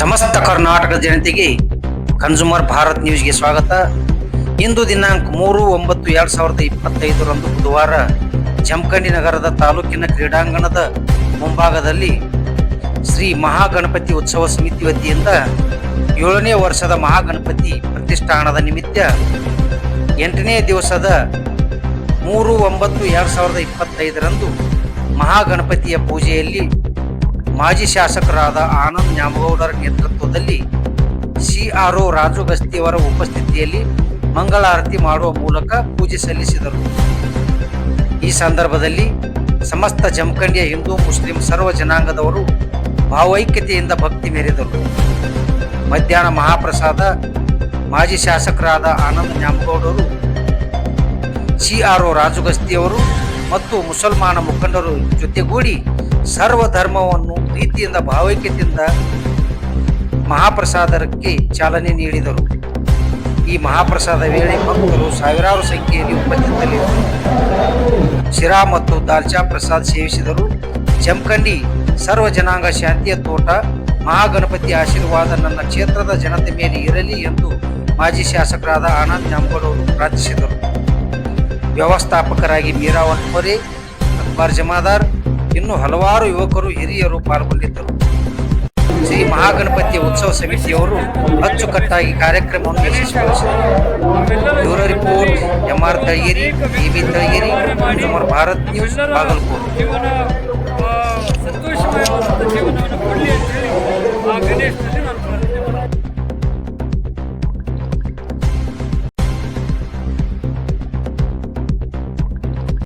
ಸಮಸ್ತ ಕರ್ನಾಟಕ ಜನತೆಗೆ ಕನ್ಸೂಮರ್ ಭಾರತ್ ನ್ಯೂಸ್ಗೆ ಸ್ವಾಗತ. ಇಂದು ದಿನಾಂಕ ಮೂರು ಒಂಬತ್ತು ಎರಡು ಸಾವಿರದ ಇಪ್ಪತ್ತೈದರಂದು ಬುಧವಾರ ಜಮಖಂಡಿ ನಗರದ ತಾಲೂಕಿನ ಕ್ರೀಡಾಂಗಣದ ಮುಂಭಾಗದಲ್ಲಿ ಶ್ರೀ ಮಹಾಗಣಪತಿ ಉತ್ಸವ ಸಮಿತಿ ವತಿಯಿಂದ ಏಳನೇ ವರ್ಷದ ಮಹಾಗಣಪತಿ ಪ್ರತಿಷ್ಠಾನದ ನಿಮಿತ್ತ ಎಂಟನೇ ದಿವಸದ ಮೂರು ಒಂಬತ್ತು ಎರಡು ಸಾವಿರದ ಇಪ್ಪತ್ತೈದರಂದು ಮಹಾಗಣಪತಿಯ ಪೂಜೆಯಲ್ಲಿ ಮಾಜಿ ಶಾಸಕರಾದ ಆನಂದ್ ನ್ಯಾಮಗೌಡರ ನೇತೃತ್ವದಲ್ಲಿ ಸಿಆರ್ಒ ರಾಜು ಗಸ್ತಿಯವರ ಉಪಸ್ಥಿತಿಯಲ್ಲಿ ಮಂಗಳಾರತಿ ಮಾಡುವ ಮೂಲಕ ಪೂಜೆ ಸಲ್ಲಿಸಿದರು. ಈ ಸಂದರ್ಭದಲ್ಲಿ ಸಮಸ್ತ ಜಮಖಂಡಿಯ ಹಿಂದೂ, ಮುಸ್ಲಿಂ ಸರ್ವ ಜನಾಂಗದವರು ಭಾವೈಕ್ಯತೆಯಿಂದ ಭಕ್ತಿ ಮೆರೆದರು. ಮಧ್ಯಾಹ್ನ ಮಹಾಪ್ರಸಾದ ಮಾಜಿ ಶಾಸಕರಾದ ಆನಂದ್ ನ್ಯಾಮಗೌಡರು, ಸಿಆರ್ಒ ರಾಜು ಗಸ್ತಿಯವರು ಮತ್ತು ಮುಸಲ್ಮಾನ ಮುಖಂಡರು ಜೊತೆಗೂಡಿ ಸರ್ವ ಧರ್ಮವನ್ನು ಪ್ರೀತಿಯಿಂದ ಭಾವೈಕ್ಯತೆಯಿಂದ ಮಹಾಪ್ರಸಾದಕ್ಕೆ ಚಾಲನೆ ನೀಡಿದರು. ಈ ಮಹಾಪ್ರಸಾದ ವೇಳೆ ಭಕ್ತರು ಸಾವಿರಾರು ಸಂಖ್ಯೆಯಲ್ಲಿ ಉಪಸ್ಥಿತರಿದ್ದರು. ಶಿರಾ ಮತ್ತು ದಾಲ್ಚಾ ಪ್ರಸಾದ್ ಸೇವಿಸಿದರು. ಜಮಖಂಡಿ, ಸರ್ವ ಜನಾಂಗ ಶಾಂತಿಯ ತೋಟ, ಮಹಾಗಣಪತಿ ಆಶೀರ್ವಾದ ನನ್ನ ಕ್ಷೇತ್ರದ ಜನತೆ ಮೇಲೆ ಇರಲಿ ಎಂದು ಮಾಜಿ ಶಾಸಕರಾದ ಆನಂದ್ ನ್ಯಾಮಗೌಡ ಅವರು ಪ್ರಾರ್ಥಿಸಿದರು. ವ್ಯವಸ್ಥಾಪಕರಾಗಿ ಮೀರಾ ವನ್ಪೊರೆ ಅಕ್ಬರ್ ಜಮಾದಾರ್, ಇನ್ನು ಹಲವಾರು ಯುವಕರು ಹಿರಿಯರು ಪಾಲ್ಗೊಂಡಿದ್ದರು. ಶ್ರೀ ಮಹಾಗಣಪತಿ ಉತ್ಸವ ಸಮಿತಿಯವರು ಅಚ್ಚುಕಟ್ಟಾಗಿ ಕಾರ್ಯಕ್ರಮವನ್ನು ಯಶಸ್ವಿಗೊಳಿಸಿದರು. Report M R Talagiri B Talageri Bharat news, Bagalkote.